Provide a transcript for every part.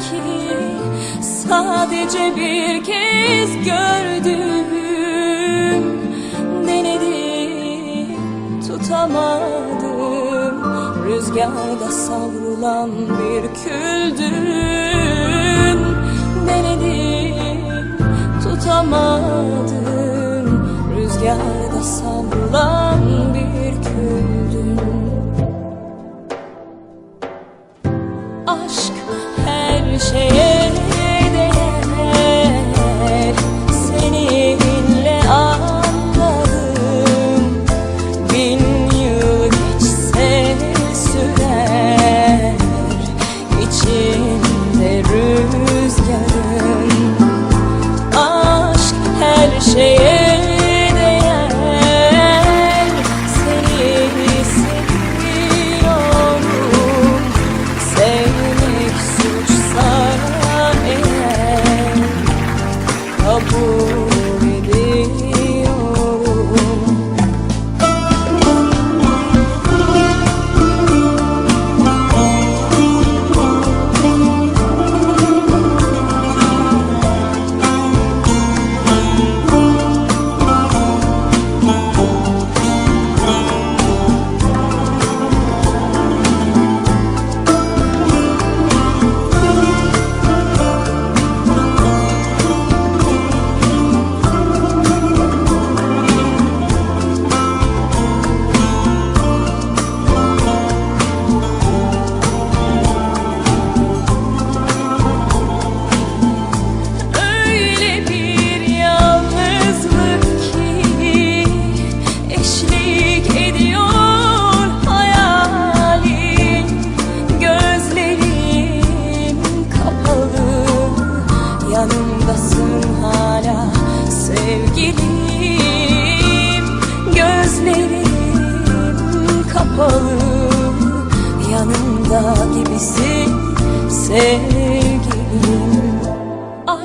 ki sadece bir kez gördüm. Denedim tutamadım. Rüzgarda savrulan bir küldün Denedim tutamadım. Rüzgarda savrulan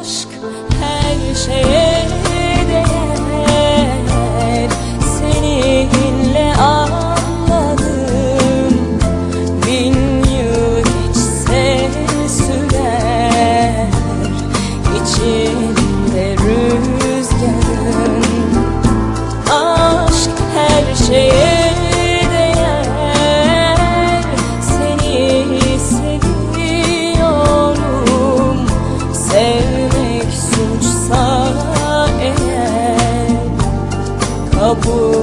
Aşk her şeye álcool.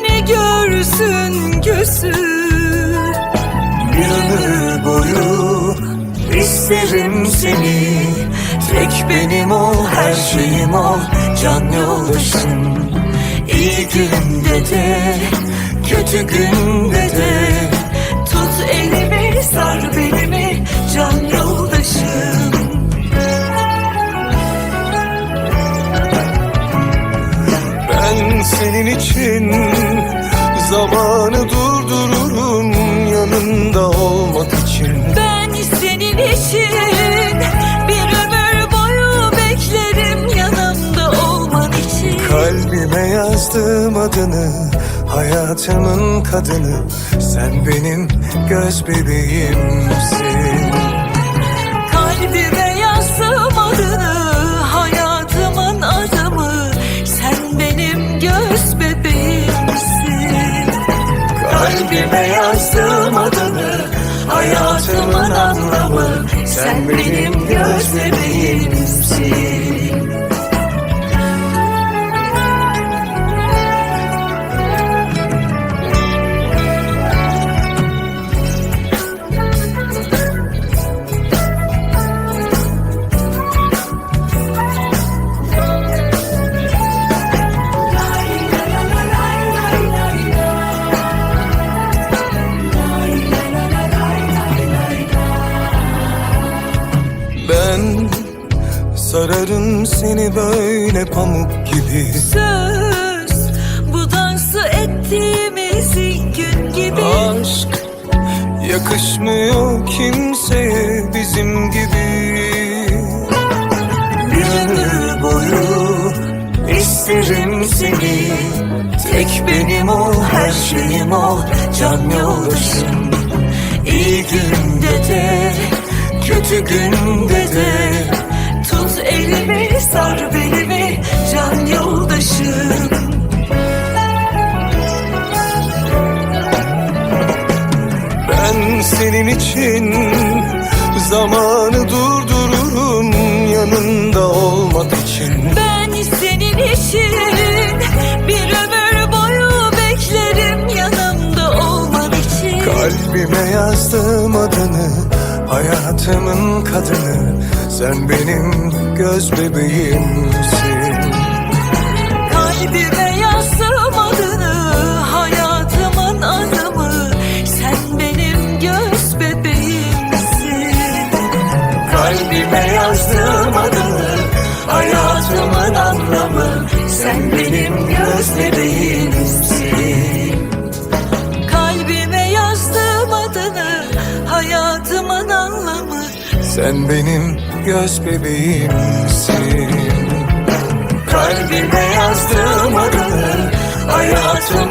acısı Bir ömür boyu isterim seni. Tek benim ol, her şeyim ol, can yoldaşım. İyi günde de, kötü günde de. Tut elimi, sar belimi, can yoldaşım. Ben senin için zamanı dur yanında olmak için. Ben senin için bir ömür boyu beklerim yanımda olman için. Kalbime yazdım adını Hayatımın kadını Sen benim göz bebeğimsin. Kalbime yazdım adını hayatımın adımı Sen benim göz bebeğimsin. Kalbime yazdım Sen benim göz bebeğimsin seni böyle pamuk gibi. Söz bu dansı ettiğimizin gün gibi. Aşk yakışmıyor kimseye bizim gibi. Bir ömür boyu isterim seni. Tek benim ol her şeyim ol can yoldaşım. İyi günde de kötü günde de. Tut elimi sar belimi can yoldaşım. Ben senin için zamanı durdururum yanında olmak için. Ben senin için bir ömür boyu beklerim yanımda olman için. Kalbime yazdım adını hayatımın kadını Sen benim göz bebeğimsin. Kalbime göz bebeğimsin Kalbime yazdım adını Hayatımın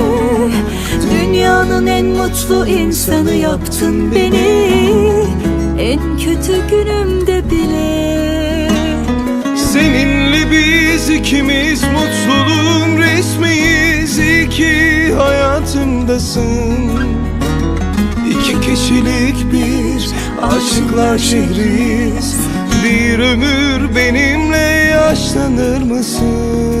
Dünyanın en mutlu insanı yaptın beni. En kötü günümde bile. Seninle biz ikimiz mutluluğun resmiyiz. İyi ki hayatımdasın. İki kişilik bir aşıklar şehriyiz. Bir ömür benimle yaşlanır mısın?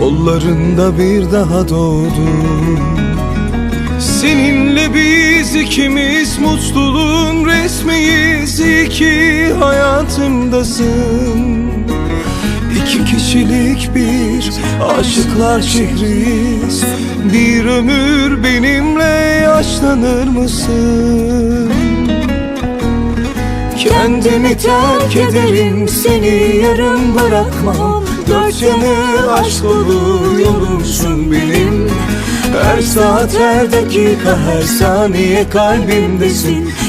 Kollarında bir daha doğdum Seninle biz ikimiz mutluluğun resmiyiz. İyi ki hayatımdasın. İki kişilik bir aşıklar şehriyiz. Bir ömür benimle yaşlanır mısın? Kendimi terk ederim seni yarım bırakmam Dört yanı aşk dolu yolumsun benim. Her saat her dakika her saniye kalbimdesin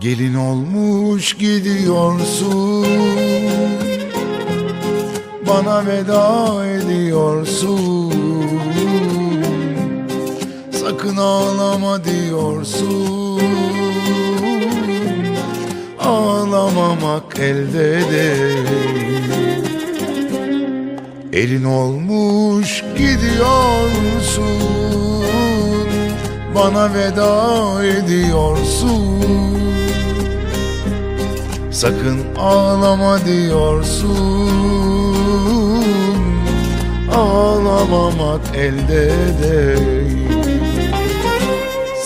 Gelin olmuş gidiyorsun. Bana veda ediyorsun Sakın ağlama diyorsun. Ağlamamak elde değil. Elin olmuş gidiyorsun. Bana veda ediyorsun. Sakın ağlama diyorsun Ağlamamak elde değil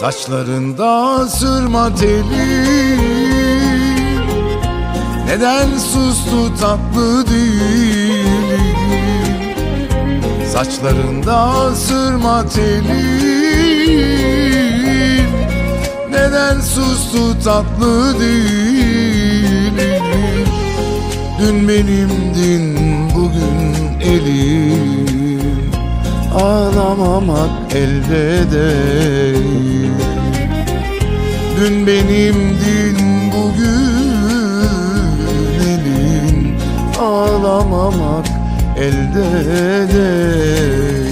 Saçlarında sırma teli. Neden sustu tatlı dili? Saçlarında sırma teli. Neden sustu tatlı dili? Dün benimdin bugün elim Ağlamamak elde değil. Dün benimdin bugün elin Ağlamamak elde değil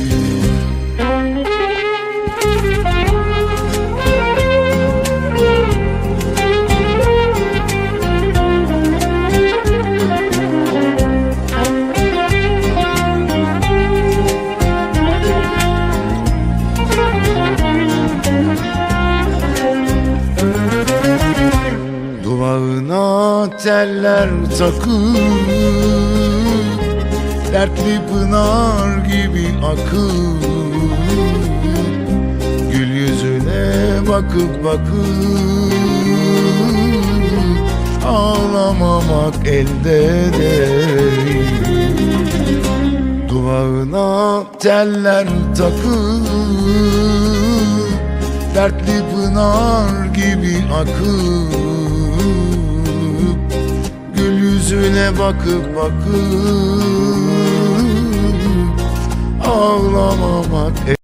Dertli pınar gibi akıp Gül yüzüne bakıp bakıp Ağlamamak elde değil. Duvağına teller takıp Dertli pınar gibi akıp Gül yüzüne bakıp bakıp Ağlamamak